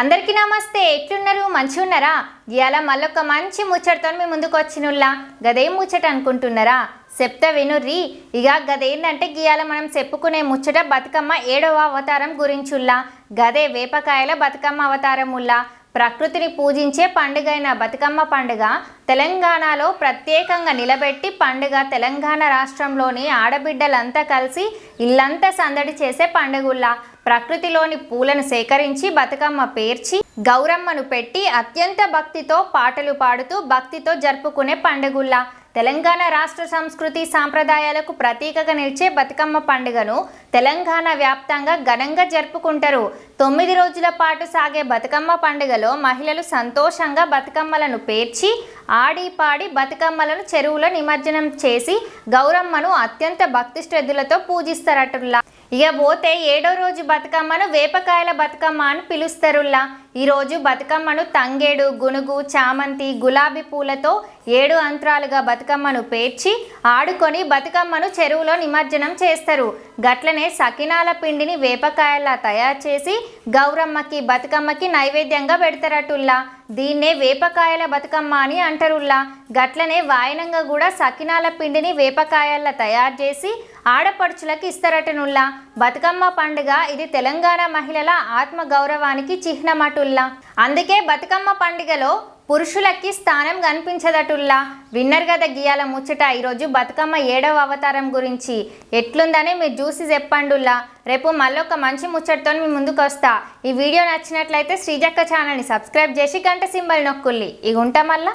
అందరికీ నమస్తే. ఎట్లున్నారు? మంచిగున్నారా? ఇవాళ మళ్ళొక మంచి ముచ్చటతో మీ ముందుకు వచ్చినుల్లా. గదేం ముచ్చట అనుకుంటున్నారా? చెప్తా వినుర్రి. ఇక గదేంటంటే గీయాల మనం చెప్పుకునే ముచ్చట బతుకమ్మ ఏడవ అవతారం గురించుల్లా. గదే వేపకాయల బతుకమ్మ అవతారముల్లా. ప్రకృతిని పూజించే పండుగైన బతుకమ్మ పండుగ తెలంగాణలో ప్రత్యేకంగా నిలబెట్టి పండుగ తెలంగాణ రాష్ట్రంలోని ఆడబిడ్డలంతా కలిసి ఇల్లంతా సందడి చేసే పండుగుల్లా ప్రకృతిలోని పూలను సేకరించి బతుకమ్మ పేర్చి గౌరమ్మను పెట్టి అత్యంత భక్తితో పాటలు పాడుతూ భక్తితో జరుపుకునే పండుగుల్లా తెలంగాణ రాష్ట్ర సంస్కృతి సాంప్రదాయాలకు ప్రతీకగా నిలిచే బతుకమ్మ పండుగను తెలంగాణ వ్యాప్తంగా ఘనంగా జరుపుకుంటారు. తొమ్మిది రోజుల పాటు సాగే బతుకమ్మ పండుగలో మహిళలు సంతోషంగా బతుకమ్మలను పేర్చి ఆడి పాడి బతుకమ్మలను చెరువులో నిమజ్జనం చేసి గౌరమ్మను అత్యంత భక్తి శ్రద్ధలతో పూజిస్తారటుల్లా ఇక పోతే ఏడో రోజు బతుకమ్మను వేపకాయల బతుకమ్మ అని పిలుస్తారుల్లా. ఈరోజు బతుకమ్మను తంగేడు గునుగు చామంతి గులాబీ పూలతో ఏడు అంతరాలుగా బతుకమ్మను పేర్చి ఆడుకొని బతుకమ్మను చెరువులో నిమజ్జనం చేస్తారు. గట్లనే సకినాల పిండిని వేపకాయలా తయారు చేసి గౌరమ్మకి బతుకమ్మకి నైవేద్యంగా పెడతారటుల్లా. దీన్నే వేపకాయల బతుకమ్మ అని అంటారుల్లా. గట్లనే వాయనంగా కూడా సకినాల పిండిని వేపకాయల్లా తయారు చేసి ఆడపడుచులకు ఇస్తారటనుల్లా. బతుకమ్మ పండుగ ఇది తెలంగాణ మహిళల ఆత్మ గౌరవానికి చిహ్నమటుల్లా. అందుకే బతుకమ్మ పండుగలో పురుషులకి స్థానం కనిపించదటుల్లా. విన్నర్ కదా గీయాల ముచ్చట ఈరోజు బతుకమ్మ ఏడవ అవతారం గురించి. ఎట్లుందని మీరు చూసి చెప్పండుల్లా. రేపు మళ్ళొక మంచి ముచ్చటతో మీ ముందుకు వస్తా ఈ వీడియో నచ్చినట్లయితే శ్రీజక్క ఛానల్ని సబ్స్క్రైబ్ చేసి గంట సింబల్ నొక్కుల్లి ఇగుంటా మళ్ళా?